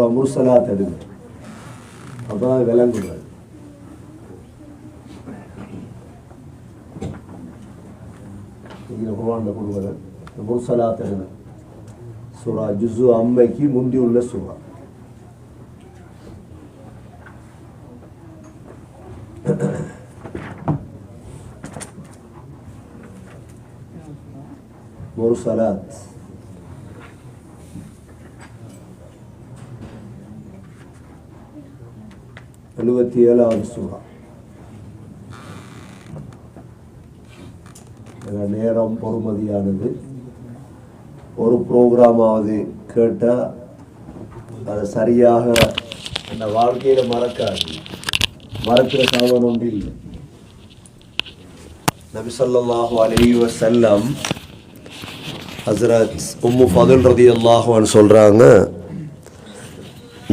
சூரா முர்சலாத் எடுங்க அப்பதான் விளங்குங்கள் இங்கே குர்ஆன்ல கொடுக்குறது முர்சலாத் எடுங்க சூரா ஜுசு அம்மைக்கு முந்தி உள்ள சூரா முர்சலாத் எழுபத்தி ஏழாவது சூறா. நேரம் பொறுமதியானது. ஒரு ப்ரோக்ராமாவது கேட்டால் அதை சரியாக அந்த வாழ்க்கையில் மறக்காது. மறக்கிற சாதனம் ஒன்று இல்லை நபிசல்லாஹு ஸல்லல்லாஹு செல்லம் ஹசரத் உம்மு ஃபதுல் மாகவான் சொல்கிறாங்க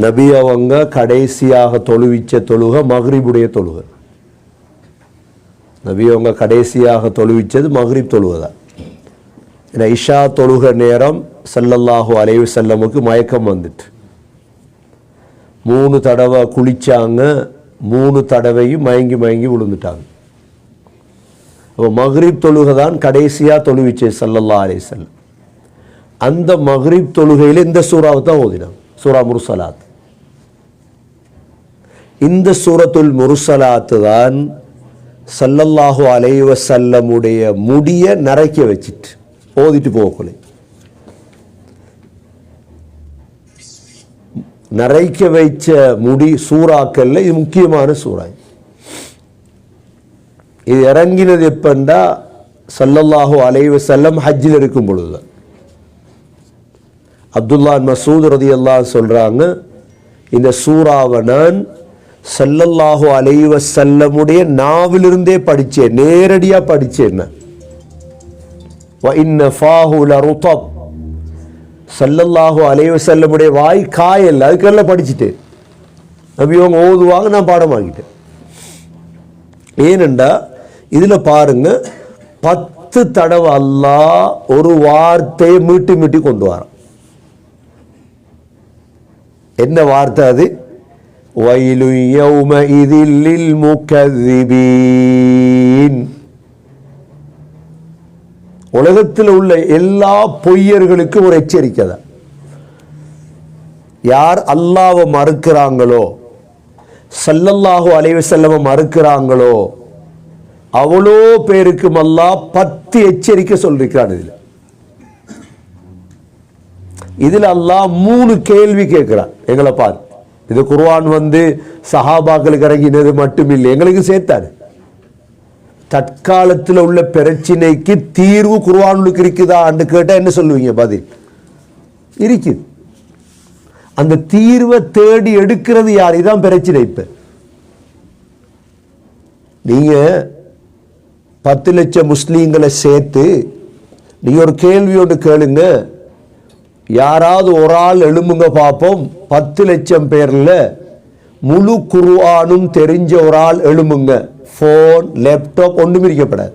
நபி அவங்க கடைசியாக தொழுவிச்ச தொழுக மஹ்ரிபுடைய தொழுகை. நபி அவங்க கடைசியாக தொழுவிச்சது மஹ்ரிப் தொழுகதான் ஏன்னா இஷா தொழுக நேரம் ஸல்லல்லாஹு அலைவு செல்லமுக்கு மயக்கம் வந்துட்டு. மூணு தடவை குளிச்சாங்க மூணு தடவையும் மயங்கி மயங்கி விழுந்துட்டாங்க. அப்போ மஹ்ரிப் தொழுகை தான் கடைசியாக தொழுவிச்சே செல்லல்லா அலை செல்லம் அந்த மஹ்ரிப் தொழுகையில் இந்த சூறாவை தான் ஓதினாங்க. சூரா முர்சலாத் இந்த சூரத்துல் முருசலாத்து தான் சல்லல்லாஹு அலைவ சல்லமுடைய முடிய நரைக்க வச்சிட்டு ஓதிட்டு போகக்குள்ள நரைக்க வைச்ச முடி சூறாக்கல்ல இது முக்கியமான சூறா. இது இறங்கினது எப்பண்டா சல்லல்லாஹு அலைவ செல்லம் ஹஜ்ஜில் இருக்கும் பொழுது அப்துல்லா மசூத் ரதி அல்லாஹ் சொல்றாங்க இந்த சூறாவை நான் சல்லல்லாஹு அலைவ வஸல்லமுடைய நாவிலிருந்தே படிச்சேன் நேரடியா படிச்சேன் வ இன்ன ஃபாஹு சல்லல்லாஹு அலைவ வஸல்லமுடைய வாய் காயல்ல அதுக்கெல்லாம் படிச்சுட்டேன். அப்படி அவங்க ஓதுவாங்க நான் பாடமாக்கிட்டேன் ஏனெண்டா இதுல பாருங்க பத்து தடவை அல்லாஹ் ஒரு வார்த்தையை மீட்டி மீட்டி கொண்டு வரான். என்ன வார்த்தை அது? ويل يومئذ للمكذبين. உலகத்தில் உள்ள எல்லா பொய்யர்களுக்கும் ஒரு எச்சரிக்கை தான். யார் அல்லாவை மறுக்கிறாங்களோ சல்லல்லாஹு அலைஹி வஸல்லம மறுக்கிறாங்களோ அவ்வளோ பேருக்கும் அல்லாஹ் பத்து எச்சரிக்கை சொல்லிருக்கிறான் இதுல. இதில் அல்லாஹ் மூணு கேள்வி கேட்கிறான். எங்களை பார்த்து இது குர்வான் வந்து சஹாபாக்களுக்கு இறங்கினது மட்டும் இல்லை எங்களுக்கு சேர்த்தாரு. தற்காலத்தில் உள்ள பிரச்சனைக்கு தீர்வு குர்வானுக்கு இருக்குதா என்று கேட்டா என்ன சொல்லுவீங்க பதில்? இருக்குது. அந்த தீர்வை தேடி எடுக்கிறது யார்? இதான் பிரச்சனை இப்ப. நீங்க பத்து லட்சம் முஸ்லீம்களை சேர்த்து நீங்கள் ஒரு கேள்வி ஒன்று கேளுங்க. யாராவது ஒரு ஆள் எழும்புங்க பார்ப்போம். பத்து லட்சம் பேரில் முழு குருவானும் தெரிஞ்ச ஒரு ஆள் எழும்புங்க. ஃபோன் லேப்டாப் ஒன்றும் இருக்கப்படாது.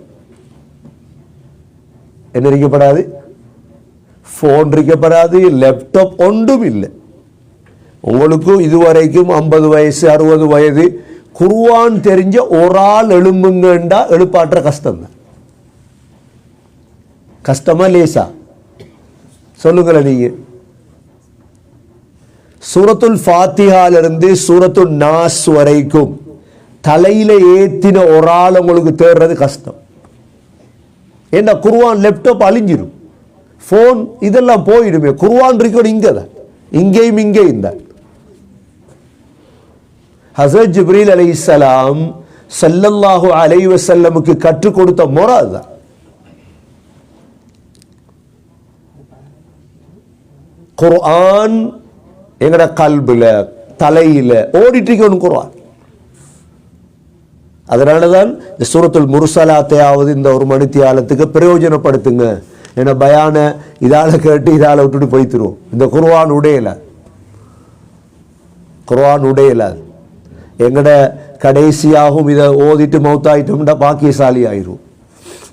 என்ன இருக்கப்படாது? ஃபோன் இருக்கப்படாது லேப்டாப் ஒன்றும் இல்லை. உங்களுக்கும் இதுவரைக்கும் ஐம்பது வயசு அறுபது வயது குருவான் தெரிஞ்ச ஒரு ஆள் எழும்புங்கண்டா எழுப்பாற்ற கஷ்டம் தான் கஷ்டமா லேசா? சொல்லுங்களேன் நீங்க. சூரத்துல் ஃபாத்திஹால இருந்து சூரத்துல் நாஸ் வரைக்கும் தலையில ஏத்தின ஒரு ஆள் உங்களுக்கு தேடுறது கஷ்டம். ஏன்னா குருவான் லேப்டாப் அழிஞ்சிடும் ஃபோன் இதெல்லாம் போயிடுமே. குருவான் இருக்கணும் இங்கே தான் இங்கேயும் இங்கேயும் இந்த ஹசரத் ஜிப்ரீல் அலைஹிஸ்ஸலாம் இஸ்லாம் அலைஹி அலைவசல்லமுக்கு கற்றுக் கொடுத்த முறை அதுதான். குர்ஆன் எங்கட கல்பில் தலையில் ஓடிட்டு இருக்கணும் குர்ஆன் அதனால தான் இந்த சூரத்துல் முருசலாத்தையாவது இந்த ஒரு மணி தியாலத்துக்கு பிரயோஜனப்படுத்துங்க. ஏன்னா பயான இதால கேட்டு இதால் விட்டுட்டு போய்த்துருவோம். இந்த குர்வான் உடையல. குர்வான் உடையல. எங்கட கடைசியாகவும் இதை ஓதிட்டு மௌத்தாயிட்டோம்னா பாக்கியசாலி ஆயிரும்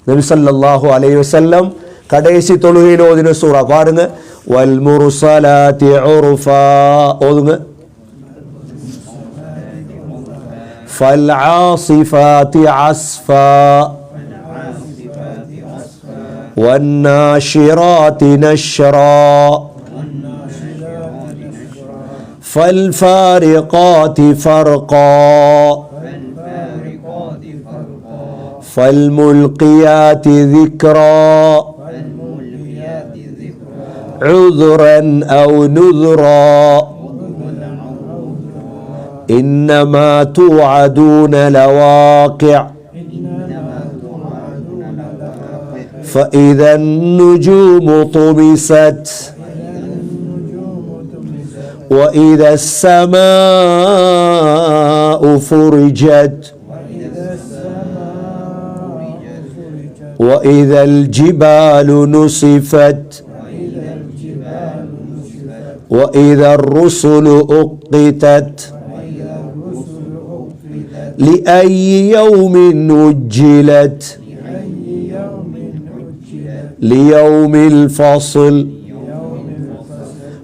நபிசல்லாஹு ஸல்லல்லாஹு அலைஹி கடைசி தொழுகையில் ஓதின சூறா பாருங்க வல் முர்சலாத்தி உர்ஃபா ஓதுங்க فالعاصفات عصفا والناشرات نشرا فالفارقات فرقا فالملقيات ذكرا عذرا أو نذرا. إنما توعدون لواقع. فإذا النجوم طمست. وإذا السماء فرجت. وإذا الجبال نصفت. وإذا الرسل أقتت لأي يوم أجلت ليوم الفصل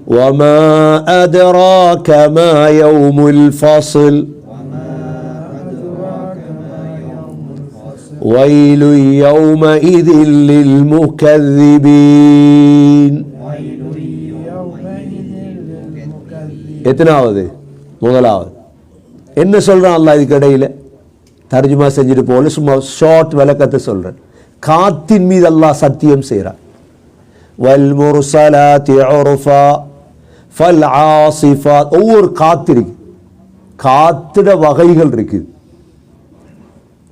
وما أدراك ما يوم الفصل ويل يومئذ للمكذبين எத்தனாவது? முதலாவது. என்ன சொல்கிறான் அல்லாஹ் இதுக்கு இடையில தர்ஜுமா செஞ்சுட்டு போகல சும்மா ஷார்ட் விளக்கத்தை சொல்கிறேன் காத்தின் மீது அல்லாஹ் சத்தியம் செய்கிறான். ஒவ்வொரு காத்து இருக்கு காத்திட வகைகள் இருக்குது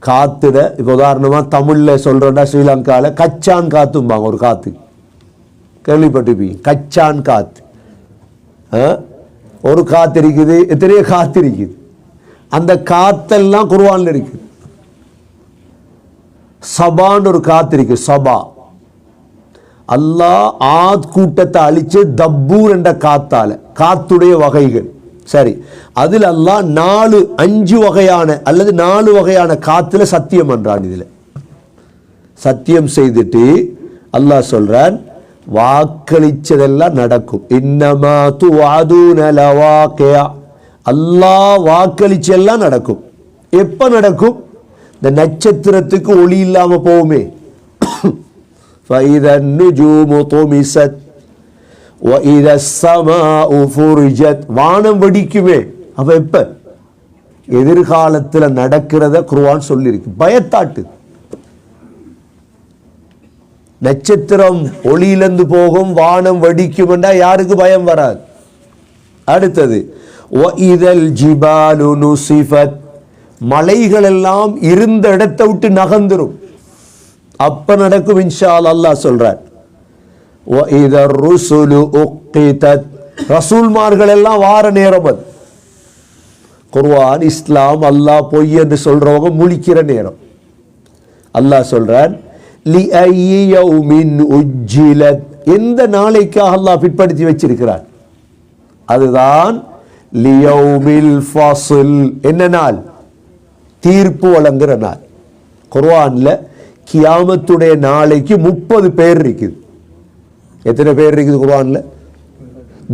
காத்திட இப்போ உதாரணமாக தமிழில் சொல்றோம்னா ஸ்ரீலங்காவில் கச்சான் காத்தும்பாங்க ஒரு காத்து. கேள்விப்பட்டிருப்பீங்க? கச்சான் காத்து. ஆ? ஒரு காத்து இருக்குது எத்தனையோ காத்து இருக்குது அந்த காத்தெல்லாம் குருவானில் இருக்குது. சபான்னு ஒரு காத்து இருக்கு சபா. அல்லாஹ் ஆத் கூட்டத்தை அழிச்சு தப்பூர் என்ற காத்தால காத்துடைய வகைகள். சரி அதில் அல்லாஹ் நாலு அஞ்சு வகையான அல்லது நாலு வகையான காத்துல சத்தியம் பண்றான் இதுல. சத்தியம் செய்துட்டு அல்லாஹ் சொல்றான் வாக்களிச்சதெல்லாம் நடக்கும் இன்னமா து லவாக்கியா அல்லாஹ் வாக்களிச்செல்லாம் நடக்கும் எப்ப நடக்கும் இந்த நட்சத்திரத்துக்கு ஒளி இல்லாம போகுமே فإذا النجوم طمست وإذا السماء فرجت வானம் வெடிக்குமே அப்ப எப்ப எதிர்காலத்துல நடக்கிறத குர்ஆன் சொல்லியிருக்கு பயத்தாட்டு நட்சத்திரம் ஒளியிலிருந்து போகும் வானம் வடிக்கும் என்றால் யாருக்கு பயம் வராது. அடுத்தது இதழ் ஜிபாலு நுசிஃபத். மலைகள் எல்லாம் இருந்த இடத்தை விட்டு நகர்ந்துரும். அப்ப நடக்கும் இன்ஷால் அல்லாஹ் சொல்றார். இதர் ருசுலு உக்கிதத். ரசூல்மார்கள் எல்லாம் வார நேரம் அது. குர்வான் இஸ்லாம் அல்லாஹ் பொய் என்று சொல்றவங்க முழிக்கிற நேரம். அல்லாஹ் சொல்றான் லி ஐயௌமின் உஜ்ஜிலத் எந்த நாளைக்காக அல்லாஹ் பிற்படுத்தி வச்சிருக்கிறார் அதுதான் லியௌமில் ஃபாசில் என்ன நாள்? தீர்ப்பு வழங்குற நாள். குர்ஆன்ல கியாமத்துடைய நாளைக்கு முப்பது பேர் இருக்குது. எத்தனை பேர் இருக்குது குர்ஆன்ல?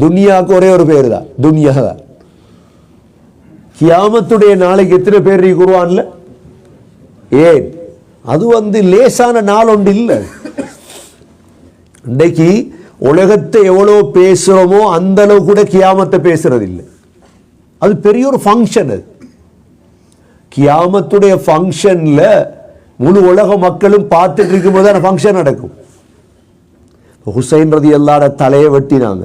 துனியாவுக்கு ஒரே ஒரு பேர் தான். துனியா தான். கியாமத்துடைய நாளைக்கு எத்தனை பேர் இருக்கு குர்ஆன்ல? ஏன் அது வந்து லேசான நாள் ஒன்று இல்லை. இன்னைக்கு உலகத்தை எவ்வளோ பேசுகிறோமோ அந்த அளவு கூட கியாமத்தை பேசுறது இல்லை. அது பெரிய ஒரு ஃபங்க்ஷன் அது. கியாமத்துடைய ஃபங்க்ஷன்ல முழு உலக மக்களும் பார்த்துட்டு இருக்கும்போது அந்த ஃபங்க்ஷன் நடக்கும். ஹுசைன் ரதி எல்லார தலையை வெட்டினாங்க.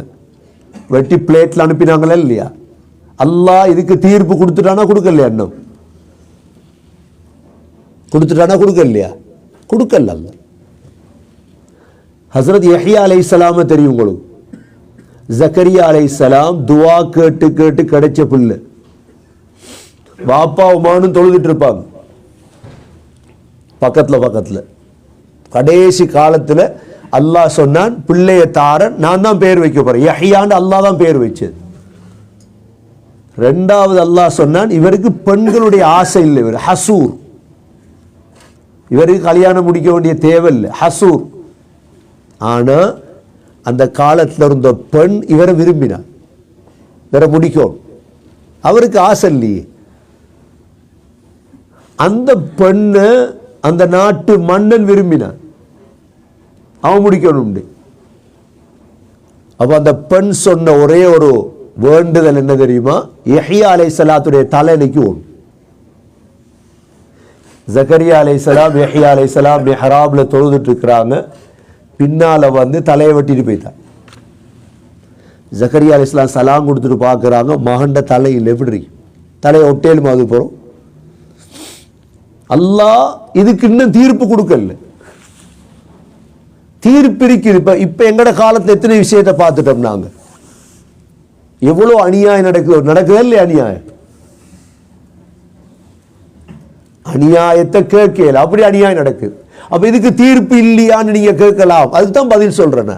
வெட்டி பிளேட்ல அனுப்பினாங்களா இல்லையா? அல்லாஹ் இதுக்கு தீர்ப்பு கொடுத்துட்டானா கொடுக்கலையா இன்னும்? கொடுத்துட்டானா இல்லையா கொடுக்கல அல்ல ஹசரத் யஹியா அலை இஸ்லாம தெரியும் உங்களுக்கு. ஜக்கரியா அலைஹிஸ்ஸலாம் துவா கேட்டு கேட்டு கிடைச்ச புல்லு வாப்பா உமானும் தொழுதுட்டு இருப்பாங்க. பக்கத்துல பக்கத்துல. கடைசி காலத்துல அல்லாஹ் சொன்னான் பிள்ளைய தாரன் நான் தான் பேர் வைக்க போறேன். யஹியான்னு அல்லாஹ் தான் பேர் வச்சது. ரெண்டாவது அல்லாஹ் சொன்னான் இவருக்கு பெண்களுடைய ஆசை இல்லை இவர் ஹசூர். இவருக்கு கல்யாணம் முடிக்க வேண்டிய தேவை ஹசூர். ஆனா அந்த காலத்தில் இருந்த பெண் இவரை விரும்பினார். இவரை முடிக்கணும். அவருக்கு ஆசை இல்லையே. அந்த பெண்ணை அந்த நாட்டு மன்னன் விரும்பினான் அவன் முடிக்கணும் அப்ப அந்த பெண் சொன்ன ஒரே ஒரு வேண்டுதல் என்ன தெரியுமா? எஹியா அலை சலாத்துடைய தலையணைக்கு ஒன்று ஜக்கரியா அலை சலாம் யஹ்யா அலை சலாம் தொழுதுட்டு இருக்கிறாங்க. பின்னால வந்து தலையை வெட்டிட்டு போயிட்டான் ஜக்கரியா அலை சலாம் சலாம் கொடுத்துட்டு பார்க்குறாங்க. மகண்ட தலையில் எப்படி தலையை ஒட்டேல் மாதிரி போகிறோம் அல்லாஹ் இதுக்கு இன்னும் தீர்ப்பு கொடுக்கல. தீர்ப்பு இருக்குது. இப்ப எங்கட காலத்துல எத்தனை விஷயத்தை பார்த்துட்டோம் நாங்கள் எவ்வளவு அநியாயம் நடக்குது நடக்குதா இல்லையா அநியாயம்? அநியாயத்தை கேட்கல. அப்படி அநியாயம் நடக்குது அப்ப இதுக்கு தீர்ப்பு இல்லையான்னு நீங்க கேட்கலாம். அதுதான் பதில் சொல்றேன்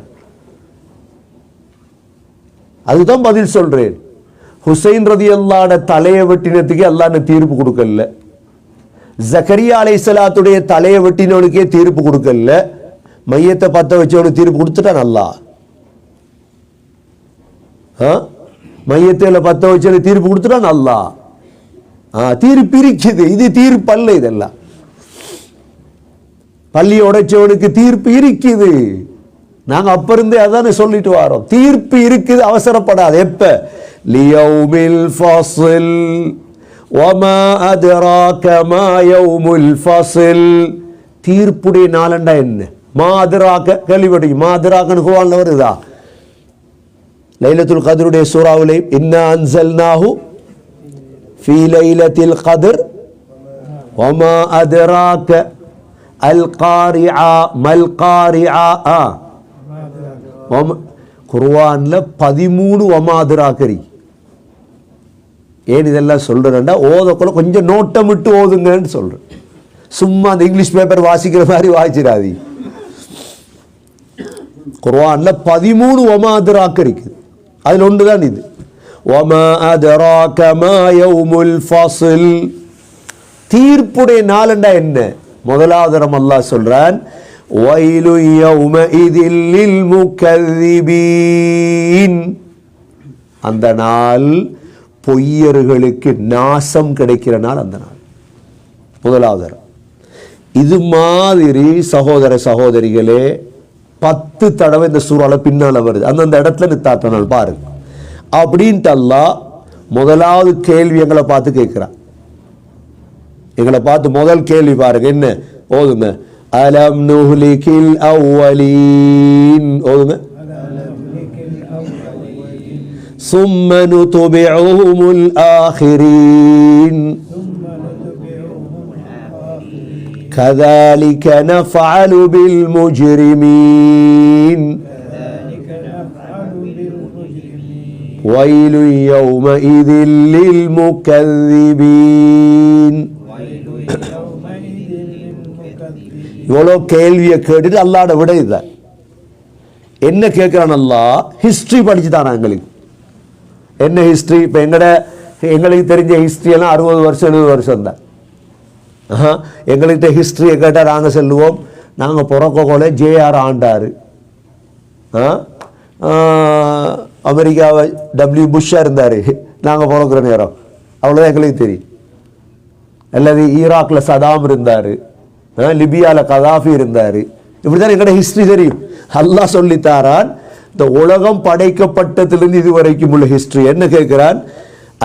அதுதான் பதில் சொல்றேன். ஹுசைன் ரதி அல்லாட தலையை வெட்டினத்துக்கு அல்லாஹ் தீர்ப்பு கொடுக்கல. ஜக்கரியா அலைஹிஸ்ஸலாத்துடைய தலையை வெட்டினவனுக்கே தீர்ப்பு கொடுக்கல. மையத்தை பத்த வச்சவனுக்கு தீர்ப்பு கொடுத்துட்டான் நல்லா ஆ? மையத்தில் பத்த வச்சவனுக்கு தீர்ப்பு கொடுத்துட்டான் நல்லா தீர் பிரிக்குது. இது தீர்ப்பல்ல இதெல்லாம் பள்ளி உடைச்சவனுக்கு தீர்ப்பு இருக்குது நாங்கள் அப்போ இருந்தே அதானே சொல்லிட்டு வரோம். தீர்ப்பு இருக்குது அவசரப்படாது. எப்ப? லியௌமில் ஃபாசில். ஒமா அதிராக மா யௌமுல் ஃபாசில். தீர்ப்புடைய நாளண்டா என்ன? மாதிராக கேள்விப்படி மாதிராகன்னு குவாலில் வருதா? லைலத்துல் கதருடைய சூறாவிலே இன்னா அன்சல் நாஹூ في ليلة القدر وما أدراك القارعة ما القارعة آه. وما- குர்ஆன்ல பதிமூணு ஒமாதிராக்கரி ஏன் இதெல்லாம் சொல்றேன்டா ஓதக்குள்ள கொஞ்சம் நோட்டமிட்டு ஓதுங்கன்னு சொல்றேன் சும்மா அந்த இங்கிலீஷ் பேப்பர் வாசிக்கிற மாதிரி வாசிச்சிடாதி குர்ஆன்ல பதிமூணு ஒமாதிராக்கு இருக்குது அதில் ஒன்று தான் இது ஒமா அதராக மா யௌமுல் ஃபஸ்ல் தீர்ப்புடைய நாளண்டா என்ன? முதலாவது தரம் அல்லாஹ் சொல்றான் வயலு யௌமஇதில் லில் முகذிபீன் அந்த நாள் பொய்யர்களுக்கு நாசம் கிடைக்கிற நாள் அந்த நாள். முதலாவது இது மாதிரி சகோதர சகோதரிகளே பத்து தடவை இந்த சூறால பின்னால் வருது. அந்தந்த இடத்துல நித்தாத்த நாள் பாருங்க. அப்படின்ட்டு அல்லாஹ் முதலாவது கேள்வி எங்களை பார்த்து கேட்கிறான் எங்களை பார்த்து முதல் கேள்வி பாருங்க என்ன ஓதுங்க அலம் நுஹ்லிகில் அவ்வலீன் ஓதுங்க ثم نتبعهم الآخرين كذلك نفعل بالمجرمين ويل يومئذ للمكذبين இவ்வளோ கேள்வியை கேட்டுட்டு அல்லாட விட இதுதான் என்ன கேட்குறான் அல்லாஹ் ஹிஸ்ட்ரி படிச்சு தானா எங்களுக்கு என்ன ஹிஸ்ட்ரி இப்போ எங்கட எங்களுக்கு தெரிஞ்ச ஹிஸ்ட்ரி எல்லாம் அறுபது வருஷம் எழுபது வருஷம் தான் ஆஹா, எங்கள்கிட்ட ஹிஸ்ட்ரியை கேட்டால் நாங்கள் சொல்லுவோம் நாங்கள் பிறக்கோல ஜேஆர் ஆண்டார் ஆ? ஆ, அமெரிக்காவை டபிள்யூ புஷ்ஷாக இருந்தார். நாங்கள் பிறக்கிற நேரம். அவ்வளோதான் எங்களுக்கு தெரியும். அல்லது ஈராக்கில் சதாம் இருந்தார். லிபியாவில் கதாஃபி இருந்தார். இப்படிதான் எங்களோட ஹிஸ்ட்ரி தெரியும். அல்லாஹ் சொல்லித்தாரான் இந்த உலகம் படைக்கப்பட்டதிலிருந்து இதுவரைக்கும் உள்ள ஹிஸ்ட்ரி என்ன கேட்கிறான்?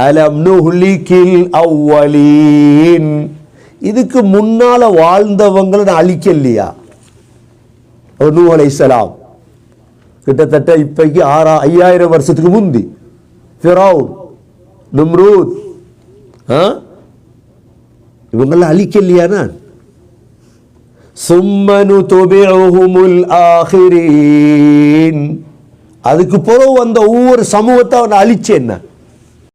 அலம் நுஹ்லிகில் அவ்வலீன். இதுக்கு முன்னால் வாழ்ந்தவங்களை நான் அழிக்கலையா? நூ சலாம் கிட்டத்தட்ட இப்பைக்கு ஆறா ஐயாயிரம் வருஷத்துக்கு முந்தி. ஃபிரௌன் நும்ரூத். ஆ? இவங்கெல்லாம் அழிக்கலையா நான்? சும்மனு துபிஉஹுமுல் ஆஹிரீன். அதுக்கு பிறகு வந்த ஒவ்வொரு சமூகத்தை அவனை அழிச்சேன் நான்.